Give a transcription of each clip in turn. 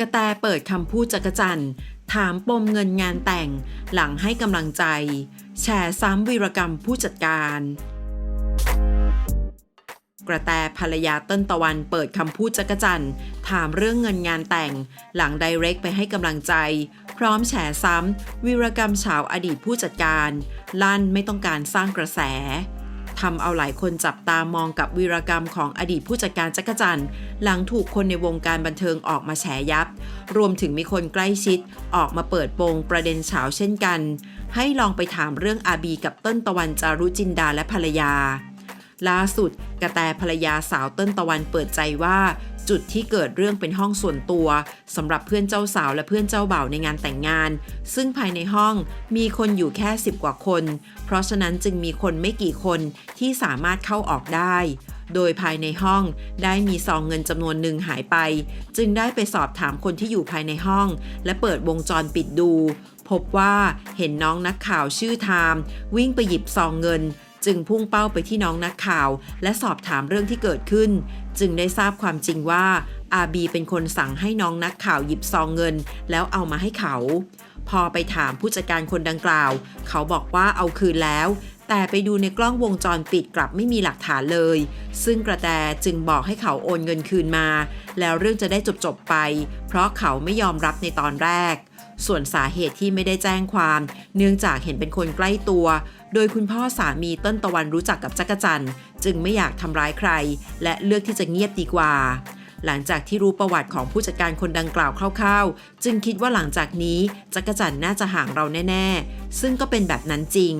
กระแตเปิดคำพูดจักจันถามปมเงินงานแต่ง หลังให้กำลังใจ แชร์ซ้ำวีรกรรมผู้จัดการ กระแตภรรยาเต้นตะวันเปิดคำพูดจักจันถามเรื่องเงินงานแต่ง หลังไดเรกไปให้กำลังใจ พร้อมแฉซ้ำวีรกรรมเฉาวอดีตผู้จัดการ ลั่นไม่ต้องการสร้างกระแส ทำเอาหลายคนจับตามองกับวีรกรรมของอดีตผู้จัดการจักรจันทร์หลังถูกคนในวงการบันเทิงออกมาแฉยับ รวมถึงมีคนใกล้ชิดออกมาเปิดโปงประเด็นเฉาเช่นกัน ให้ลองไปถามเรื่องอาบีกับเต้นตะวันจารุจินดาและภรรยา ล่าสุดกระแตภรรยาสาวเต้นตะวันเปิดใจว่า จุดที่เกิดเรื่องเป็นห้องส่วนตัวสำหรับเพื่อนเจ้าสาวและเพื่อนเจ้าบ่าวในงานแต่งงาน ซึ่งภายในห้องมีคนอยู่แค่ 10 กว่าคน เพราะฉะนั้นจึงมีคนไม่กี่คนที่สามารถเข้าออกได้ โดยภายในห้องได้มีซองเงินจำนวนหนึ่งหายไป จึงได้ไปสอบถามคนที่อยู่ภายในห้อง และเปิดวงจรปิดดู พบว่าเห็นน้องนักข่าวชื่อไทม์วิ่งไปหยิบซองเงิน จึงพุ่งเป้าไปที่น้องนักข่าว และสอบถามเรื่องที่เกิดขึ้น จึงได้ทราบความจริงว่าอาบีเป็นคนสั่งให้น้องนักข่าวหยิบซองเงิน แล้วเอามาให้เขา พอไปถามผู้จัดการคนดังกล่าว เขาบอกว่าเอาคืนแล้ว แต่ไปดูในกล้องวงจรปิดกลับไม่มีหลักฐานเลย ซึ่งกระแตจึงบอกให้เขาโอนเงินคืนมา แล้วเรื่องจะได้จบๆไป เพราะเขาไม่ยอมรับในตอนแรกส่วนสาเหตุที่ไม่ได้แจ้งความ เนื่องจากเห็นเป็นคนใกล้ตัว โดยคุณพ่อสามีต้นตะวันรู้จักกับจักรจันทร์จึงไม่อยากทำร้ายใคร และเลือกที่จะเงียบดีกว่า หลังจากที่รู้ประวัติของผู้จัดการคนดังกล่าวคร่าวๆ จึงคิดว่าหลังจากนี้จักรจันทร์น่าจะห่างเราแน่ๆ ซึ่งก็เป็นแบบนั้นจริง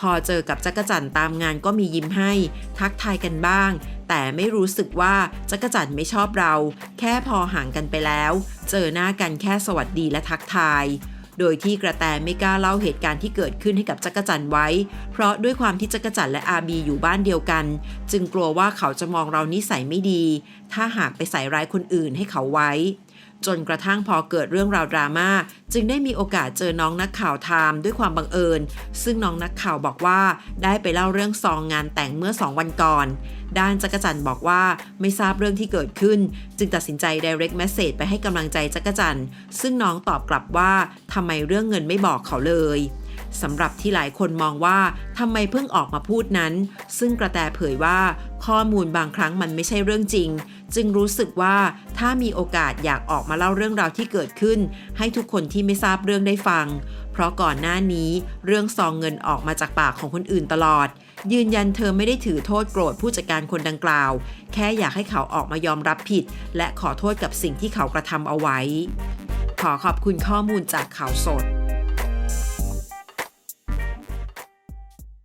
พอเจอกับจักรจันทร์ตามงานก็มียิ้มให้ ทักทายกันบ้าง แต่ไม่รู้สึกว่าจักรจันทร์ไม่ชอบเรา แค่พอห่างกันไปแล้ว เจอหน้ากันแค่สวัสดีและทักทาย โดยที่กระแตไม่กล้าเล่าเหตุการณ์ที่เกิดขึ้นให้กับจักรจันทร์ไว้ เพราะด้วยความที่จักรจันทร์และอาบีอยู่บ้านเดียวกัน จึงกลัวว่าเขาจะมองเรานิสัยไม่ดี ถ้าหากไปใส่ร้ายคนอื่นให้เขาไว้ จนกระทั่งพอเกิดเรื่องราวดราม่าจึงได้มีโอกาสเจอน้องนักข่าวไทม์ด้วยความบังเอิญ ซึ่งน้องนักข่าวบอกว่าได้ไปเล่าเรื่องซองงานแต่งเมื่อ 2 วันก่อน ด้านจักรจันทร์บอกว่าไม่ทราบเรื่องที่เกิดขึ้น จึงตัดสินใจ direct message ไปให้กำลังใจจักรจันทร์ซึ่งน้องตอบกลับว่าทำไมเรื่องเงินไม่บอกเขาเลย สำหรับที่หลายคนมองว่าทำไมเพิ่งออกมาพูดนั้น ซึ่งกระแตเผยว่า ข้อมูลบางครั้งมันไม่ใช่เรื่องจริง จึงรู้สึกว่าถ้ามีโอกาสอยากออกมาเล่าเรื่องราวที่เกิดขึ้น ให้ทุกคนที่ไม่ทราบเรื่องได้ฟัง เพราะก่อนหน้านี้ เรื่องซองเงินออกมาจากปากของคนอื่นตลอด ยืนยันเธอไม่ได้ถือโทษโกรธผู้จัดการคนดังกล่าว แค่อยากให้เขาออกมายอมรับผิด และขอโทษกับสิ่งที่เขากระทำเอาไว้ ขอขอบคุณข้อมูลจากข่าวสด